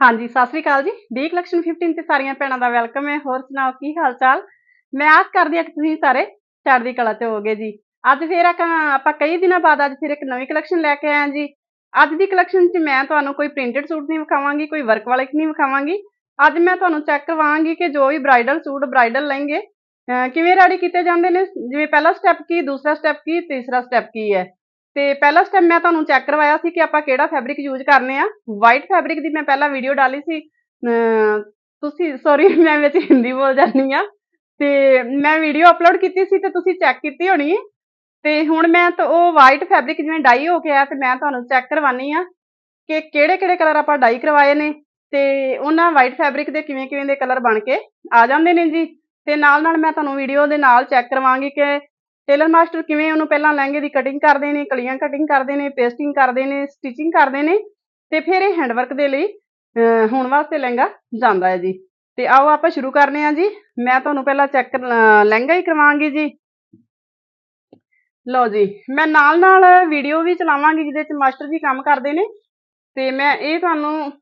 ਹਾਂਜੀ, ਸਤਿ ਸ੍ਰੀ ਅਕਾਲ ਜੀ। D collection 15 ਤੇ ਸਾਰੀਆਂ ਭੈਣਾਂ ਦਾ ਵੈਲਕਮ ਹੈ। ਹੋਰ ਸੁਣਾਓ, ਕੀ ਹਾਲ ਚਾਲ ਮੈਂ ਆਸ ਕਰਦੀ ਹਾਂ ਕਿ ਤੁਸੀਂ ਸਾਰੇ ਚੜ੍ਹਦੀ ਕਲਾ ਚ ਹੋਗੇ ਜੀ। ਅੱਜ ਫੇਰ ਆਪਾਂ ਆਪਾਂ ਕਈ ਦਿਨਾਂ ਬਾਅਦ ਅੱਜ ਫਿਰ ਇੱਕ ਨਵੀਂ ਕਲੈਕਸ਼ਨ ਲੈ ਕੇ ਆਏ ਹਾਂ ਜੀ। ਅੱਜ ਦੀ ਕਲੈਕਸ਼ਨ 'ਚ ਮੈਂ ਤੁਹਾਨੂੰ ਕੋਈ ਪ੍ਰਿੰਟਡ ਸੂਟ ਨਹੀਂ ਵਿਖਾਵਾਂਗੀ, ਕੋਈ ਵਰਕ ਵਾਲੇ ਨਹੀਂ ਵਿਖਾਵਾਂਗੀ। ਅੱਜ ਮੈਂ ਤੁਹਾਨੂੰ ਚੈੱਕ ਕਰਵਾਵਾਂਗੀ ਕਿ ਜੋ ਵੀ ਬ੍ਰਾਈਡਲ ਸੂਟ ਬ੍ਰਾਈਡਲ ਲਹਿੰਗੇ ਕਿਵੇਂ ਰੈਡੀ ਕੀਤੇ ਜਾਂਦੇ ਨੇ? ਜਿਵੇਂ ਪਹਿਲਾ ਸਟੈਪ ਕੀ, ਦੂਸਰਾ ਸਟੈਪ ਕੀ, ਤੀਸਰਾ ਸਟੈਪ ਕੀ ਹੈ? ਤੇ ਪਹਿਲਾ ਸਟੈਪ ਮੈਂ ਤੁਹਾਨੂੰ ਚੈੱਕ ਕਰਵਾਇਆ ਸੀ ਕਿ ਆਪਾਂ ਕਿਹੜਾ ਫੈਬਰਿਕ ਯੂਜ਼ ਕਰਨੇ ਆ। ਵਾਈਟ ਫੈਬਰਿਕ ਦੀ ਮੈਂ ਪਹਿਲਾਂ ਵੀਡੀਓ ਡਾਲੀ ਸੀ। ਤੁਸੀਂ ਸੌਰੀ ਮੈਂ ਵਿੱਚ ਹਿੰਦੀ ਬੋਲ ਜਾਂਦੀ ਆ। ਤੇ ਮੈਂ ਵੀਡੀਓ ਅਪਲੋਡ ਕੀਤੀ ਸੀ ਤੇ ਤੁਸੀਂ ਚੈੱਕ ਕੀਤੀ ਹੋਣੀ। ਤੇ ਹੁਣ ਮੈਂ ਤਾਂ ਉਹ ਵਾਈਟ ਫੈਬਰਿਕ ਜਿਵੇਂ ਡਾਈ ਹੋ ਕੇ ਆ ਤੇ ਮੈਂ ਤੁਹਾਨੂੰ ਚੈੱਕ ਕਰਵਾਨੀ ਆ ਕਿ ਕਿਹੜੇ ਕਿਹੜੇ ਕਲਰ ਆਪਾਂ ਡਾਈ ਕਰਵਾਏ ਨੇ। ਤੇ ਉਹਨਾਂ ਵਾਈਟ ਫੈਬਰਿਕ ਦੇ ਕਿਵੇਂ ਕਿਵੇਂ ਦੇ ਕਲਰ ਬਣ ਕੇ ਆ ਜਾਂਦੇ ਨੇ ਜੀ। ਤੇ ਨਾਲ ਨਾਲ ਮੈਂ ਤੁਹਾਨੂੰ ਵੀਡੀਓ ਦੇ ਨਾਲ ਚੈੱਕ ਕਰਵਾਵਾਂਗੀ ਕਿ ਟੇਲਰ ਮਾਸਟਰ ਕਿਵੇਂ ਉਹਨੂੰ ਪਹਿਲਾਂ ਲਹਿੰਗੇ ਦੀ ਕਟਿੰਗ ਕਰਦੇ ਨੇ, ਕਲੀਆਂ ਕਟਿੰਗ ਕਰਦੇ ਨੇ ਪੇਸਟਿੰਗ ਕਰਦੇ ਨੇ ਸਟਿਚਿੰਗ ਕਰਦੇ ਨੇ ਤੇ ਫਿਰ ਇਹ ਹੈਂਡਵਰਕ ਦੇ ਲਈ ਹੋਣ ਵਾਸਤੇ ਲਹਿੰਗਾ ਜਾਂਦਾ ਹੈ ਜੀ। ਤੇ ਆਓ ਆਪਾਂ ਸ਼ੁਰੂ ਕਰਨੇ ਆ ਜੀ। ਮੈਂ ਤੁਹਾਨੂੰ ਪਹਿਲਾਂ ਚੈੱਕ ਲਹਿੰਗਾ ਹੀ ਕਰਵਾਵਾਂਗੀ ਜੀ। ਲਓ ਜੀ, ਮੈਂ ਨਾਲ ਨਾਲ ਵੀਡੀਓ ਵੀ ਚਲਾਵਾਂਗੀ ਜਿਹਦੇ ਚ ਮਾਸਟਰ ਜੀ ਕੰਮ ਕਰਦੇ ਨੇ। ਤੇ ਮੈਂ ਇਹ ਤੁਹਾਨੂੰ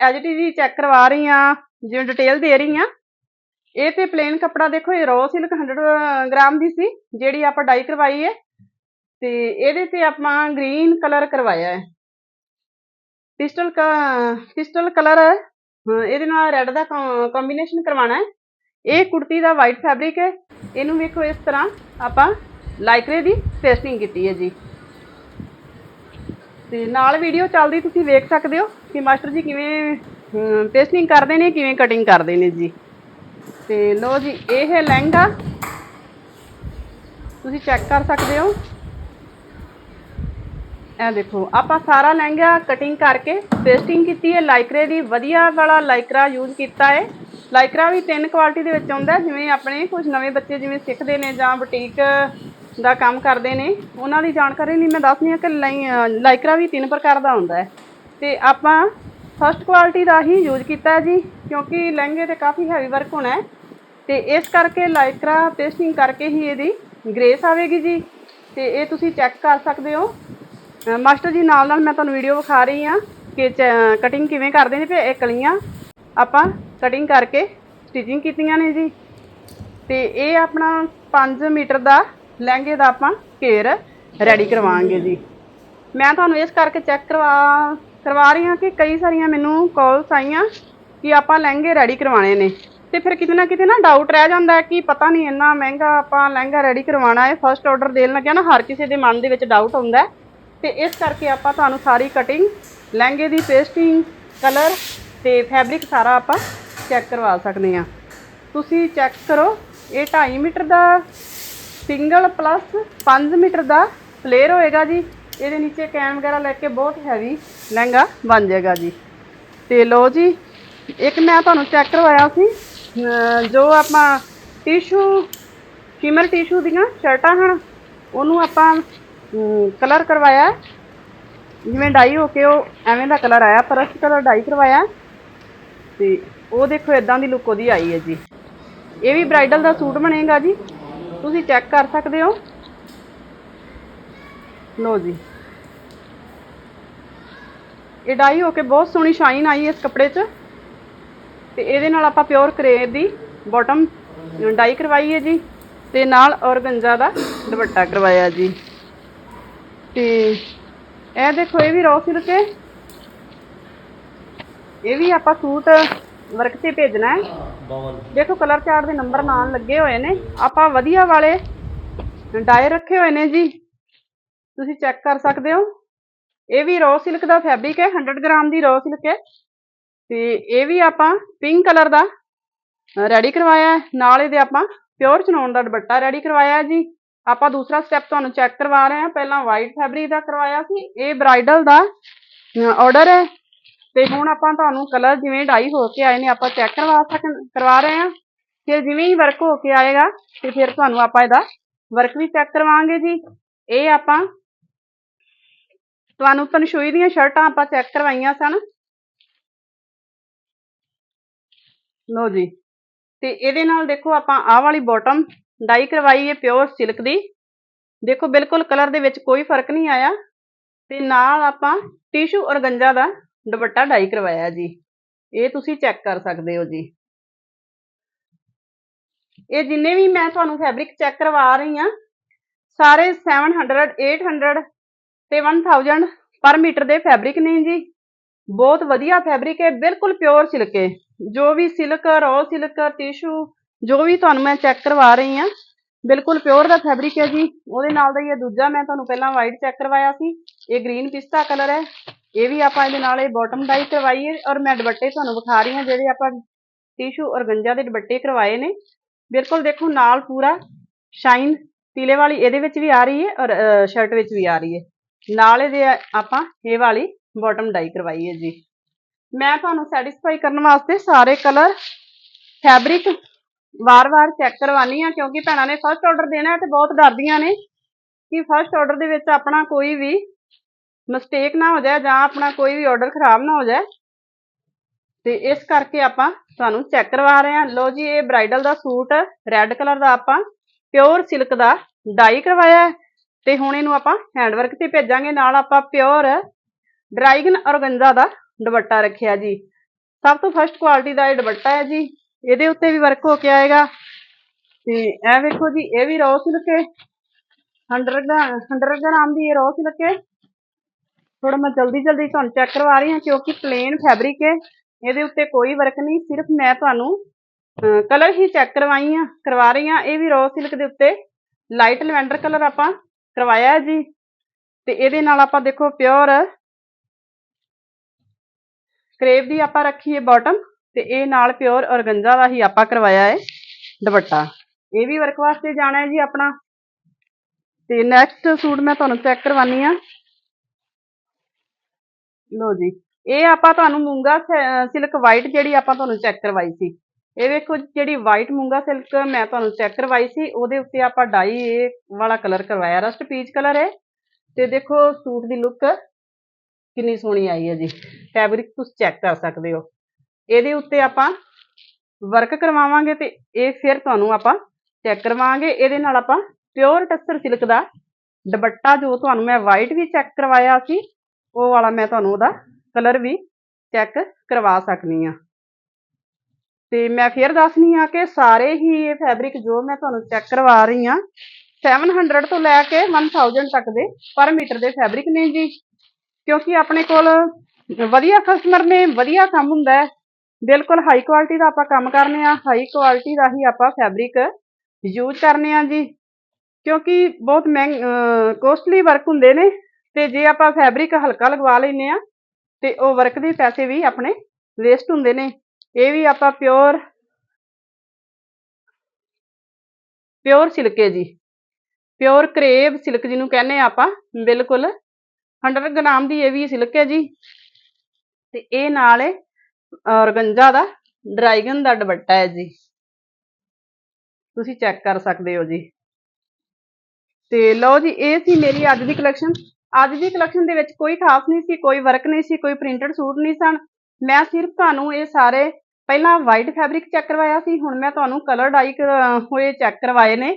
ਐਜ ਇਟ ਇਜ਼ ਚੈੱਕ ਕਰਵਾ ਰਹੀ ਆ ਜਿਵੇਂ ਡਿਟੇਲ ਦੇ ਰਹੀ ਆ ਇਹ ਤੇ ਪਲੇਨ ਕੱਪੜਾ ਦੇਖੋ, ਇਹ ਰੋ ਸਿਲਕ 100 ਗ੍ਰਾਮ ਦੀ ਸੀ, ਜਿਹੜੀ ਆਪਾਂ ਡਾਈ ਕਰਵਾਈ ਹੈ। ਤੇ ਇਹਦੇ ਤੇ ਆਪਾਂ ਗ੍ਰੀਨ ਕਲਰ ਕਰਵਾਇਆ ਹੈ। ਪਿਸਟਲ ਪਿਸਟਲ ਕਲਰ ਇਹਦੇ ਨਾਲ ਰੈੱਡ ਦਾ ਕੰਬੀਨੇਸ਼ਨ ਕਰਵਾਉਣਾ ਹੈ। ਇਹ ਕੁੜਤੀ ਦਾ ਵਾਈਟ ਫੈਬਰਿਕ ਹੈ। ਇਹਨੂੰ ਵੇਖੋ ਇਸ ਤਰ੍ਹਾਂ ਆਪਾਂ ਲਾਈਕਰੇ ਦੀ ਪੇਸਟਿੰਗ ਕੀਤੀ ਹੈ ਜੀ। ਤੇ ਨਾਲ ਵੀਡੀਓ ਚੱਲਦੀ, ਤੁਸੀਂ ਵੇਖ ਸਕਦੇ ਹੋ ਕਿ ਮਾਸਟਰ ਜੀ ਕਿਵੇਂ ਪੇਸਟਿੰਗ ਕਰਦੇ ਨੇ, ਕਿਵੇਂ ਕਟਿੰਗ ਕਰਦੇ ਨੇ ਜੀ। ਤੇ ਲੋ ਜੀ, ਇਹ ਹੈ ਲਹਿੰਗਾ। ਤੁਸੀਂ ਚੈੱਕ ਕਰ ਸਕਦੇ ਹੋ। ਇਹ ਦੇਖੋ, ਆਪਾਂ ਸਾਰਾ ਲਹਿੰਗਾ ਕਟਿੰਗ ਕਰਕੇ ਪੇਸਟਿੰਗ ਕੀਤੀ ਹੈ। ਲਾਈਕਰੇ ਦੀ ਵਧੀਆ ਵਾਲਾ ਲਾਈਕਰਾ ਯੂਜ਼ ਕੀਤਾ ਹੈ। ਲਾਈਕਰਾ ਵੀ ਤਿੰਨ ਕੁਆਲਿਟੀ ਦੇ ਵਿੱਚ ਆਉਂਦਾ ਜਿਵੇਂ ਆਪਣੇ ਕੁਝ ਨਵੇਂ ਬੱਚੇ ਜਿਵੇਂ ਸਿੱਖਦੇ ਨੇ ਜਾਂ ਬੁਟੀਕ ਦਾ ਕੰਮ ਕਰਦੇ ਨੇ, ਉਹਨਾਂ ਦੀ ਜਾਣਕਾਰੀ ਲਈ ਮੈਂ ਦੱਸਦੀ ਹਾਂ ਕਿ ਲਾਈਕਰਾ ਵੀ ਤਿੰਨ ਪ੍ਰਕਾਰ ਦਾ ਹੁੰਦਾ ਹੈ। ਤੇ ਆਪਾਂ ਫਸਟ ਕੁਆਲਿਟੀ ਦਾ ਹੀ ਯੂਜ਼ ਕੀਤਾ ਹੈ ਜੀ, ਕਿਉਂਕਿ ਲਹਿੰਗੇ ਤੇ ਕਾਫੀ ਹੈਵੀ ਵਰਕ ਹੋਣਾ ਹੈ। ਤੇ ਇਸ ਕਰਕੇ ਲਾਈਕਰਾ ਪੇਸਟਿੰਗ ਕਰਕੇ ਹੀ ਇਹਦੀ ਗ੍ਰੇਸ ਆਵੇਗੀ ਜੀ। ਤੇ ਇਹ ਤੁਸੀਂ ਚੈੱਕ ਕਰ ਸਕਦੇ ਹੋ। ਮਾਸਟਰ ਜੀ ਨਾਲ ਨਾਲ ਮੈਂ ਤੁਹਾਨੂੰ ਵੀਡੀਓ ਵਿਖਾ ਰਹੀ ਹਾਂ ਕਿ ਕਟਿੰਗ ਕਿਵੇਂ ਕਰਦੇ ਨੇ ਤੇ ਇਹ ਕਲੀਆਂ ਆਪਾਂ ਕਟਿੰਗ ਕਰਕੇ ਸਟਿਚਿੰਗ ਕੀਤੀਆਂ ਨੇ ਜੀ। ਤੇ ਇਹ ਆਪਣਾ 5 ਮੀਟਰ ਦਾ ਲਹਿੰਗੇ ਦਾ ਆਪਾਂ ਘੇਰ ਰੈਡੀ ਕਰਵਾਵਾਂਗੇ ਜੀ। ਮੈਂ ਤੁਹਾਨੂੰ ਇਸ ਕਰਕੇ ਚੈੱਕ ਕਰਵਾ ਕਰਵਾ ਰਹੀ ਹਾਂ ਕਿ ਕਈ ਸਾਰੀਆਂ ਮੈਨੂੰ ਕਾਲਸ ਆਈਆਂ ਕਿ ਆਪਾਂ ਲਹਿੰਗੇ ਰੈਡੀ ਕਰਵਾਣੇ ਨੇ। ਤੇ ਫਿਰ ਕਿਤੇ ਨਾ ਕਿਤੇ ਨਾ ਡਾਊਟ ਰਹਿ ਜਾਂਦਾ ਹੈ ਕਿ ਪਤਾ ਨਹੀਂ ਇੰਨਾ ਮਹਿੰਗਾ ਆਪਾਂ ਲਹਿੰਗਾ ਰੈਡੀ ਕਰਵਾਉਣਾ ਹੈ। ਫਰਸਟ ਆਰਡਰ ਦੇਣ ਲੱਗਿਆ ਨਾ, ਹਰ ਕਿਸੇ ਦੇ ਮਨ ਦੇ ਵਿੱਚ ਡਾਊਟ ਹੁੰਦਾ ਹੈ। ਤੇ ਇਸ ਕਰਕੇ ਆਪਾਂ ਤੁਹਾਨੂੰ ਸਾਰੀ ਕਟਿੰਗ ਲਹਿੰਗੇ ਦੀ ਪੇਸਟਿੰਗ ਕਲਰ ਤੇ ਫੈਬਰਿਕ ਸਾਰਾ ਆਪਾਂ ਚੈੱਕ ਕਰਵਾ ਸਕਦੇ ਹਾਂ। ਤੁਸੀਂ ਚੈੱਕ ਕਰੋ, ਇਹ 2.5 ਮੀਟਰ ਦਾ ਸਿੰਗਲ ਪਲੱਸ 5 ਮੀਟਰ ਦਾ ਫਲੇਅਰ ਹੋਏਗਾ ਜੀ। ਇਹਦੇ ਨੀਚੇ ਕੈਨ ਵਗੈਰਾ ਲੈ ਕੇ ਬਹੁਤ ਹੈਵੀ ਲਹਿੰਗਾ ਬਣ ਜਾਏਗਾ ਜੀ। ਤੇ ਲੋ ਜੀ, ਇੱਕ ਮੈਂ ਤੁਹਾਨੂੰ ਚੈੱਕ ਕਰਵਾਇਆ ਸੀ। ਜੋ ਆਪਾਂ ਟਿਸ਼ੂ ਸ਼ਿਮਰ ਟਿਸ਼ੂ ਦੀਆਂ ਸ਼ਰਟਾਂ ਹਨ ਉਹਨੂੰ ਆਪਾਂ ਕਲਰ ਕਰਵਾਇਆ ਜਿਵੇਂ ਡਾਈ ਹੋ ਕੇ ਉਹ ਐਵੇਂ ਦਾ ਕਲਰ ਆਇਆ, ਪਰ ਅਸੀਂ ਕਲਰ ਡਾਈ ਕਰਵਾਇਆ ਤੇ ਉਹ ਦੇਖੋ ਇਦਾਂ ਦੀ ਲੁੱਕ ਉਹਦੀ ਆਈ ਹੈ ਜੀ। ਇਹ ਵੀ ਬ੍ਰਾਈਡਲ ਦਾ ਸੂਟ ਬਣੇਗਾ ਜੀ। ਤੁਸੀਂ ਚੈੱਕ ਕਰ ਸਕਦੇ ਹੋ। ਲੋ ਜੀ। ਇਹ ਡਾਈ ਹੋ ਕੇ ਬਹੁਤ ਸੋਹਣੀ ਸ਼ਾਈਨ ਆਈ ਇਸ ਕੱਪੜੇ 'ਚ। ਤੇ ਇਹਦੇ ਨਾਲ ਆਪਾਂ ਪਿਓਰ ਕਰੇਪ ਦੀ ਬਾਟਮ ਡਾਈ ਕਰਵਾਈ ਹੈ ਜੀ ਤੇ ਨਾਲ ਔਰਗੰਜਾ ਦਾ ਦੁਪੱਟਾ ਕਰਵਾਇਆ ਜੀ। ਤੇ ਇਹ ਦੇਖੋ, ਇਹ ਵੀ ਰੋ ਸਿਲਕ ਹੈ। ਇਹ ਵੀ ਆਪਾਂ ਸੂਟ ਵਰਕ ਤੇ ਭੇਜਣਾ ਹੈ। ਦੇਖੋ ਕਲਰ ਚਾਰਟ ਦੇ ਨੰਬਰ ਨਾਲ ਲੱਗੇ ਹੋਏ ਨੇ। ਆਪਾਂ ਵਧੀਆ ਵਾਲੇ ਡਾਈ ਰੱਖੇ ਹੋਏ ਨੇ ਜੀ। ਤੁਸੀਂ ਚੈੱਕ ਕਰ ਸਕਦੇ ਹੋ। ਇਹ ਵੀ ਰੋ ਸਿਲਕ ਦਾ ਫੈਬਰਿਕ ਹੈ 100 ਗ੍ਰਾਮ ਦੀ ਰੋ ਸਿਲਕ ਹੈ। ਤੇ ਇਹ ਵੀ ਆਪਾਂ ਪਿੰਕ ਕਲਰ ਦਾ ਰੈਡੀ ਕਰਵਾਇਆ ਨਾਲ ਇਹਦੇ ਆਪਾਂ ਪਿਓਰ ਚਨੌਨ ਦਾ ਦੁਪੱਟਾ ਰੈਡੀ ਕਰਵਾਇਆ ਜੀ। ਆਪਾਂ ਦੂਸਰਾ ਸਟੈਪ ਤੁਹਾਨੂੰ ਚੈੱਕ ਕਰਵਾ ਰਹੇ ਹਾਂ। ਪਹਿਲਾਂ ਵਾਈਟ ਫੈਬਰਿਕ ਦਾ ਕਰਵਾਇਆ ਸੀ। ਇਹ ਬ੍ਰਾਈਡਲ ਦਾ ਆਰਡਰ ਹੈ। ਤੇ ਹੁਣ ਆਪਾਂ ਤੁਹਾਨੂੰ ਕਲਰ ਜਿਵੇਂ ਡਾਈ ਹੋ ਕੇ ਆਏ ਨੇ ਆਪਾਂ ਚੈੱਕ ਕਰਵਾ ਸਕਣ, ਕਰਵਾ ਰਹੇ ਹਾਂ। ਫਿਰ ਜਿਵੇਂ ਹੀ ਵਰਕ ਹੋ ਕੇ ਆਏਗਾ, ਤੇ ਫਿਰ ਤੁਹਾਨੂੰ ਆਪਾਂ ਇਹਦਾ ਵਰਕ ਵੀ ਚੈੱਕ ਕਰਵਾਵਾਂਗੇ ਜੀ। ਇਹ ਆਪਾਂ ਤੁਹਾਨੂੰ ਤਨਸ਼ੂਈ ਦੀਆਂ ਸ਼ਰਟਾਂ ਆਪਾਂ ਚੈੱਕ ਕਰਵਾਈਆਂ ਸਨ। ਲੋ ਜੀ। ਤੇ ਇਹਦੇ ਨਾਲ ਦੇਖੋ ਆਪਾਂ ਆਹ ਵਾਲੀ ਬਾਟਮ ਡਾਈ ਕਰਵਾਈ ਹੈ ਪਿਓਰ ਸਿਲਕ ਦੀ। ਦੇਖੋ ਬਿਲਕੁਲ ਕਲਰ ਦੇ ਵਿੱਚ ਕੋਈ ਫ਼ਰਕ ਨਹੀਂ ਆਇਆ। ਤੇ ਨਾਲ ਆਪਾਂ ਟਿਸ਼ੂ ਔਰਗੰਜਾ ਦਾ ਦੁਪੱਟਾ ਡਾਈ ਕਰਵਾਇਆ ਜੀ। ਇਹ ਤੁਸੀਂ ਚੈੱਕ ਕਰ ਸਕਦੇ ਹੋ ਜੀ। ਇਹ ਜਿੰਨੇ ਵੀ ਮੈਂ ਤੁਹਾਨੂੰ ਫੈਬਰਿਕ ਚੈੱਕ ਕਰਵਾ ਰਹੀ ਹਾਂ, ਸਾਰੇ 700 800 ਤੇ 1000 ਪਰ ਮੀਟਰ ਦੇ ਫੈਬਰਿਕ ਨੇ ਜੀ। ਬਹੁਤ ਵਧੀਆ ਫੈਬਰਿਕ ਹੈ, ਬਿਲਕੁਲ ਪਿਓਰ ਸਿਲਕ ਹੈ। ਜੋ ਵੀ ਸਿਲਕ ਰੋ ਸਿਲਕ ਟਿਸ਼ੂ ਜੋ ਵੀ ਤੁਹਾਨੂੰ ਮੈਂ ਚੈੱਕ ਕਰਵਾ ਰਹੀ ਹਾਂ, ਬਿਲਕੁਲ ਪਿਓਰ ਦਾ ਫੈਬਰਿਕ ਹੈ ਜੀ। ਉਹਦੇ ਨਾਲ ਦਾ ਹੀ ਇਹ ਦੂਜਾ ਮੈਂ ਤੁਹਾਨੂੰ ਪਹਿਲਾਂ ਵਾਈਟ ਚੈੱਕ ਕਰਵਾਇਆ ਸੀ। ਇਹ ਗ੍ਰੀਨ ਪਿਸਤਾ ਕਲਰ ਹੈ। ਇਹ ਵੀ ਆਪਾਂ ਇਹਦੇ ਨਾਲ ਇਹ ਬਾਟਮ ਡਾਈ ਕਰਵਾਈ ਹੈ ਔਰ ਮੈਂ ਦੁਪੱਟੇ ਤੁਹਾਨੂੰ ਵਿਖਾ ਰਹੀ ਹਾਂ, ਜਿਹੜੇ ਆਪਾਂ ਟਿਸ਼ੂ ਔਰ ਗੰਜਾ ਦੇ ਦੁਪੱਟੇ ਕਰਵਾਏ ਨੇ। ਬਿਲਕੁਲ ਦੇਖੋ ਨਾਲ ਪੂਰਾ ਸ਼ਾਈਨ ਪੀਲੇ ਵਾਲੀ ਇਹਦੇ ਵਿੱਚ ਵੀ ਆ ਰਹੀ ਹੈ ਔਰ ਸ਼ਰਟ ਵਿੱਚ ਵੀ ਆ ਰਹੀ ਹੈ। ਨਾਲ ਇਹਦੇ ਆਪਾਂ ਇਹ ਵਾਲੀ ਬਾਟਮ ਡਾਈ ਕਰਵਾਈ ਹੈ ਜੀ। ਮੈਂ ਤੁਹਾਨੂੰ ਸੈਟੀਸਫਾਈ ਕਰਨ ਵਾਸਤੇ ਸਾਰੇ ਕਲਰ ਫੈਬਰਿਕ ਵਾਰ-ਵਾਰ ਚੈੱਕ ਕਰਵਾਨੀ ਆ ਕਿਉਂਕਿ ਭੈਣਾਂ ਨੇ ਫਰਸਟ ਆਰਡਰ ਦੇਣਾ ਹੈ ਤੇ ਬਹੁਤ ਡਰਦੀਆਂ ਨੇ ਕਿ ਫਰਸਟ ਆਰਡਰ ਦੇ ਵਿੱਚ ਆਪਣਾ ਕੋਈ ਵੀ ਮਿਸਟੇਕ ਨਾ ਹੋ ਜਾਏ ਜਾਂ ਆਪਣਾ ਕੋਈ ਵੀ ਆਰਡਰ ਖਰਾਬ ਨਾ ਹੋ ਜਾਏ। ਤੇ ਇਸ ਕਰਕੇ ਆਪਾਂ ਤੁਹਾਨੂੰ ਚੈੱਕ ਕਰਵਾ ਰਹੇ ਹਾਂ। ਲੋ ਜੀ, ਇਹ ਬ੍ਰਾਈਡਲ ਦਾ ਸੂਟ ਰੈੱਡ ਕਲਰ ਦਾ ਆਪਾਂ ਪਿਓਰ ਸਿਲਕ ਦਾ ਡਾਈ ਕਰਵਾਇਆ ਤੇ ਹੁਣ ਇਹਨੂੰ ਆਪਾਂ ਹੈਂਡਵਰਕ ਤੇ ਭੇਜਾਂਗੇ। ਨਾਲ ਆਪਾਂ ਪਿਓਰ ਡਰਾਈਗਨ ਔਰਗੰਜ਼ਾ ਦਾ ਦੁਪੱਟਾ ਰੱਖਿਆ ਜੀ। ਸਭ ਤੋਂ ਫਸਟ ਕੁਆਲਿਟੀ ਦਾ ਇਹ ਦੁਪੱਟਾ ਹੈ ਜੀ। ਇਹਦੇ ਉੱਤੇ ਵੀ ਵਰਕ ਹੋ ਕੇ ਆਏਗਾ। ਤੇ ਇਹ ਵੇਖੋ ਜੀ, ਇਹ ਵੀ ਰੋ ਸਿਲਕ। ਹੈ 100 100 ਗ੍ਰਾਮ ਦੀ ਇਹ ਰੋ ਸਿਲਕ। ਹੈ ਥੋੜਾ ਮੈਂ ਜਲਦੀ ਜਲਦੀ ਤੁਹਾਨੂੰ ਚੈੱਕ ਕਰਵਾ ਰਹੀ ਹਾਂ ਕਿਉਂਕਿ ਪਲੇਨ ਫੈਬਰਿਕ ਹੈ। ਇਹਦੇ ਉੱਤੇ ਕੋਈ ਵਰਕ ਨਹੀਂ, ਸਿਰਫ ਮੈਂ ਤੁਹਾਨੂੰ ਕਲਰ ਹੀ ਚੈੱਕ ਕਰਵਾਈ ਆ ਕਰਵਾ ਰਹੀ ਹਾਂ। ਇਹ ਵੀ ਰੋ ਸਿਲਕ ਦੇ ਉੱਤੇ ਲਾਈਟ ਲਵੈਂਡਰ ਕਲਰ ਆਪਾਂ ਕਰਵਾਇਆ ਜੀ। ਤੇ ਇਹਦੇ ਨਾਲ ਆਪਾਂ ਦੇਖੋ ਪਿਓਰ ਕਰੇਪ ਦੀ ਆਪਾਂ ਰੱਖੀ ਹੈ ਬਾਟਮ ਤੇ ਇਹ ਨਾਲ ਪਿਓਰ ਔਰਗੰਜ਼ਾ ਦਾ ਹੀ ਆਪਾਂ ਕਰਵਾਇਆ ਹੈ ਦੁਪੱਟਾ। ਇਹ ਵੀ ਵਰਕ ਵਾਸਤੇ ਜਾਣਾ ਹੈ ਜੀ ਆਪਣਾ। ਤੇ ਨੈਕਸਟ ਸੂਟ ਮੈਂ ਤੁਹਾਨੂੰ ਚੈੱਕ ਕਰਵਾਨੀ ਆ ਲੋ ਜੀ, ਇਹ ਆਪਾਂ ਤੁਹਾਨੂੰ ਮੂੰਗਾ ਸਿਲਕ ਵਾਈਟ ਜਿਹੜੀ ਆਪਾਂ ਤੁਹਾਨੂੰ ਚੈੱਕ ਕਰਵਾਈ ਸੀ। ਇਹ ਵੇਖੋ ਜਿਹੜੀ ਵਾਈਟ ਮੂੰਗਾ ਸਿਲਕ ਮੈਂ ਤੁਹਾਨੂੰ ਚੈੱਕ ਕਰਵਾਈ ਸੀ, ਉਹਦੇ ਉੱਤੇ ਆਪਾਂ ਡਾਈ ਇਹ ਵਾਲਾ ਕਲਰ ਕਰਵਾਇਆ। ਰਸਟ ਪੀਚ ਕਲਰ ਹੈ। ਤੇ ਦੇਖੋ ਸੂਟ ਦੀ ਲੁੱਕ ਕਿੰਨੀ ਸੋਹਣੀ ਆਈ ਹੈ ਜੀ। ਫੈਬਰਿਕ ਤੁਸੀਂ ਚੈੱਕ ਕਰ ਸਕਦੇ ਹੋ। ਇਹਦੇ ਉੱਤੇ ਆਪਾਂ ਵਰਕ ਕਰਵਾਵਾਂਗੇ ਤੇ ਇਹ ਫਿਰ ਤੁਹਾਨੂੰ ਆਪਾਂ ਚੈੱਕ ਕਰਵਾਵਾਂਗੇ। ਇਹਦੇ ਨਾਲ ਆਪਾਂ ਪਿਓਰ ਟਸਰ ਸਿਲਕ ਦਾ ਦੁਪੱਟਾ ਜੋ ਤੁਹਾਨੂੰ ਮੈਂ ਵਾਈਟ ਵੀ ਚੈੱਕ ਕਰਵਾਇਆ ਸੀ, ਉਹ ਵਾਲਾ ਮੈਂ ਤੁਹਾਨੂੰ ਉਹਦਾ ਕਲਰ ਵੀ ਚੈੱਕ ਕਰਵਾ ਸਕਨੀ ਆ ਤੇ ਮੈਂ ਫੇਰ ਦੱਸਣੀ ਆ ਕਿ ਸਾਰੇ ਹੀ ਇਹ ਫੈਬਰਿਕ ਜੋ ਮੈਂ ਤੁਹਾਨੂੰ ਚੈੱਕ ਕਰਵਾ ਰਹੀ ਆ 700 ਤੋਂ ਲੈ ਕੇ 1000 ਤੱਕ ਦੇ ਪਰ ਮੀਟਰ ਦੇ ਫੈਬਰਿਕ ਨੇ ਜੀ। ਕਿਉਂਕਿ ਆਪਣੇ ਕੋਲ ਵਧੀਆ ਕਸਟਮਰ ਨੇ, ਵਧੀਆ ਕੰਮ ਹੁੰਦਾ ਹੈ। ਬਿਲਕੁਲ ਹਾਈ ਕੁਆਲਿਟੀ ਦਾ ਆਪਾਂ ਕੰਮ ਕਰਨੇ ਆ। ਹਾਈ ਕੁਆਲਿਟੀ ਦਾ ਹੀ ਆਪਾਂ ਫੈਬਰਿਕ ਯੂਜ਼ ਕਰਨੇ ਆ ਜੀ। ਕਿਉਂਕਿ ਬਹੁਤ ਮਹਿੰਗ ਕੋਸਟਲੀ ਵਰਕ ਹੁੰਦੇ ਨੇ ਤੇ ਜੇ ਆਪਾਂ ਫੈਬਰਿਕ ਹਲਕਾ ਲਗਵਾ ਲੈਨੇ ਆ ਤੇ ਉਹ ਵਰਕ ਦੇ ਪੈਸੇ ਵੀ ਆਪਣੇ ਵੇਸਟ ਹੁੰਦੇ ਨੇ। ਇਹ ਵੀ ਆਪਾਂ ਪਿਓਰ ਪਿਓਰ ਸਿਲਕ ਹੈ ਜੀ। ਪਿਓਰ ਕਰੇਬ ਸਿਲਕ ਜਿਹਨੂੰ ਕਹਿੰਦੇ ਆ ਆਪਾਂ, ਬਿਲਕੁਲ 100 ਗ੍ਰਾਮ ਦੀ ਇਹ ਵੀ ਸਿਲਕ ਹੈ ਜੀ। ਤੇ ਇਹ ਨਾਲ ਹੈ ਔਰਗੰਜਾ ਦਾ ਡਰਾਈਗਨ ਦਾ ਦੁਪੱਟਾ ਹੈ ਜੀ। ਤੁਸੀਂ ਚੈੱਕ ਕਰ ਸਕਦੇ ਹੋ ਜੀ। ਤੇ ਲਓ ਜੀ, ਇਹ ਸੀ ਮੇਰੀ ਅੱਜ ਦੀ ਕਲੈਕਸ਼ਨ ਅੱਜ ਦੀ ਕਲੈਕਸ਼ਨ ਦੇ ਵਿੱਚ ਕੋਈ ਖਾਸ ਨਹੀਂ ਸੀ, ਕੋਈ ਵਰਕ ਨਹੀਂ ਸੀ, ਕੋਈ ਪ੍ਰਿੰਟਡ ਸੂਟ ਨਹੀਂ ਸਨ। ਮੈਂ ਸਿਰਫ ਤੁਹਾਨੂੰ ਇਹ ਸਾਰੇ ਪਹਿਲਾਂ ਵਾਈਟ ਫੈਬਰਿਕ ਚੈੱਕ ਕਰਵਾਇਆ ਸੀ, ਹੁਣ ਮੈਂ ਤੁਹਾਨੂੰ ਕਲਰ ਡਾਈ ਹੋਏ ਚੈੱਕ ਕਰਵਾਏ ਨੇ।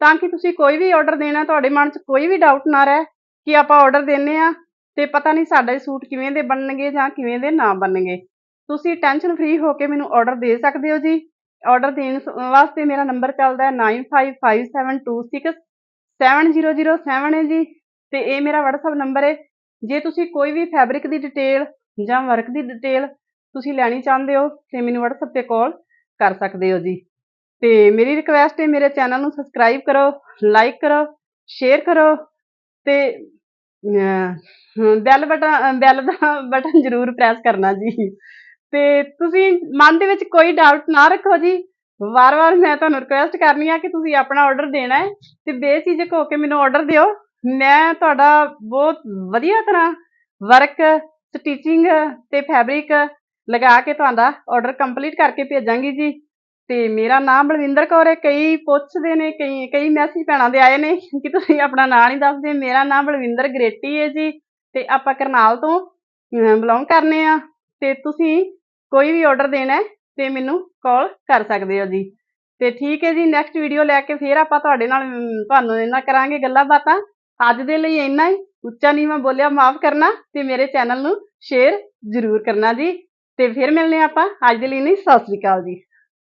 ਤਾਂ ਕਿ ਤੁਸੀਂ ਕੋਈ ਵੀ ਆਰਡਰ ਦੇਣਾ, ਤੁਹਾਡੇ ਮਨ 'ਚ ਕੋਈ ਵੀ ਡਾਊਟ ਨਾ ਰਹੇ। ਕਿ ਆਪਾਂ ਆਰਡਰ ਦਿੰਨੇ ਆ ਤੇ ਪਤਾ ਨਹੀਂ ਸਾਡੇ ਸੂਟ ਕਿਵੇਂ ਦੇ ਬਣਨਗੇ ਜਾਂ ਕਿਵੇਂ ਦੇ ਨਾ ਬਣਨਗੇ। ਤੁਸੀਂ ਟੈਨਸ਼ਨ ਫ੍ਰੀ ਹੋ ਕੇ ਮੈਨੂੰ ਆਰਡਰ ਦੇ ਸਕਦੇ ਹੋ ਜੀ। ਆਰਡਰ ਦੇਣ ਵਾਸਤੇ ਮੇਰਾ ਨੰਬਰ ਚੱਲਦਾ ਹੈ 9557267007 ਹੈ ਜੀ। ਤੇ ਇਹ ਮੇਰਾ WhatsApp ਨੰਬਰ ਹੈ। ਜੇ ਤੁਸੀਂ ਕੋਈ ਵੀ ਫੈਬਰਿਕ ਦੀ ਡਿਟੇਲ ਜਾਂ ਵਰਕ ਦੀ ਡਿਟੇਲ ਤੁਸੀਂ ਲੈਣੀ ਚਾਹੁੰਦੇ ਹੋ, ਤੇ ਮੈਨੂੰ WhatsApp ਤੇ ਕਾਲ ਕਰ ਸਕਦੇ ਹੋ ਜੀ। ਤੇ ਮੇਰੀ ਰਿਕੁਐਸਟ ਹੈ, ਮੇਰੇ ਚੈਨਲ ਨੂੰ ਸਬਸਕ੍ਰਾਈਬ ਕਰੋ ਲਾਈਕ ਕਰੋ ਸ਼ੇਅਰ ਕਰੋ, ਤੇ ਬੈਲ ਬਟਨ ਬੈਲ ਦਾ ਬਟਨ ਜ਼ਰੂਰ ਪ੍ਰੈਸ ਕਰਨਾ ਜੀ। ਤੇ ਤੁਸੀਂ ਮਨ ਦੇ ਵਿੱਚ ਕੋਈ ਡਾਊਟ ਨਾ ਰੱਖੋ ਜੀ। ਵਾਰ-ਵਾਰ ਮੈਂ ਤੁਹਾਨੂੰ ਰਿਕੁਐਸਟ ਕਰਨੀ ਆ ਕਿ ਤੁਸੀਂ ਆਪਣਾ ਆਰਡਰ ਦੇਣਾ ਹੈ ਤੇ ਬੇਝਿਜਕ ਹੋ ਕੇ ਮੈਨੂੰ ਆਰਡਰ ਦਿਓ। ਮੈਂ ਤੁਹਾਡਾ ਬਹੁਤ ਵਧੀਆ ਤਰ੍ਹਾਂ ਵਰਕ ਸਟਿਚਿੰਗ ਤੇ ਫੈਬਰਿਕ ਲਗਾ ਕੇ ਤੁਹਾਡਾ ਆਰਡਰ ਕੰਪਲੀਟ ਕਰਕੇ ਭੇਜਾਂਗੀ ਜੀ। ਤੇ ਮੇਰਾ ਨਾਮ ਬਲਵਿੰਦਰ ਕੌਰ ਹੈ, ਕਈ ਪੁੱਛਦੇ ਨੇ, ਕਈ ਕਈ ਮੈਸੇਜ ਭੈਣਾਂ ਦੇ ਆਏ ਨੇ ਕਿ ਤੁਸੀਂ ਆਪਣਾ ਨਾਂ ਨਹੀਂ ਦੱਸਦੇ। ਮੇਰਾ ਨਾਮ ਬਲਵਿੰਦਰ ਗਰੇਟੀ ਹੈ ਜੀ ਤੇ ਆਪਾਂ ਕਰਨਾਲ ਤੋਂ ਬਿਲੋਂਗ ਕਰਨੇ ਆ ਤੇ ਤੁਸੀਂ ਕੋਈ ਵੀ ਆਰਡਰ ਦੇਣਾ ਹੈ ਤੇ ਮੈਨੂੰ ਕਾਲ ਕਰ ਸਕਦੇ ਹੋ ਜੀ। ਤੇ ਠੀਕ ਹੈ ਜੀ ਨੈਕਸਟ ਵੀਡੀਓ ਲੈ ਕੇ ਫੇਰ ਆਪਾਂ ਤੁਹਾਡੇ ਨਾਲ ਤੁਹਾਨੂੰ ਇਹਨਾਂ ਕਰਾਂਗੇ ਗੱਲਾਂ ਬਾਤਾਂ। ਅੱਜ ਦੇ ਲਈ ਇੰਨਾ ਹੀ। ਉੱਚਾ ਨੀਵਾਂ ਬੋਲਿਆ ਮਾਫ ਕਰਨਾ ਤੇ ਮੇਰੇ ਚੈਨਲ ਨੂੰ ਸ਼ੇਅਰ ਜ਼ਰੂਰ ਕਰਨਾ ਜੀ। ਤੇ ਫਿਰ ਮਿਲਨੇ ਆਪਾਂ। ਅੱਜ ਦੇ ਲਈ ਨਹੀਂ ਸਤਿ ਸ੍ਰੀ ਅਕਾਲ ਜੀ।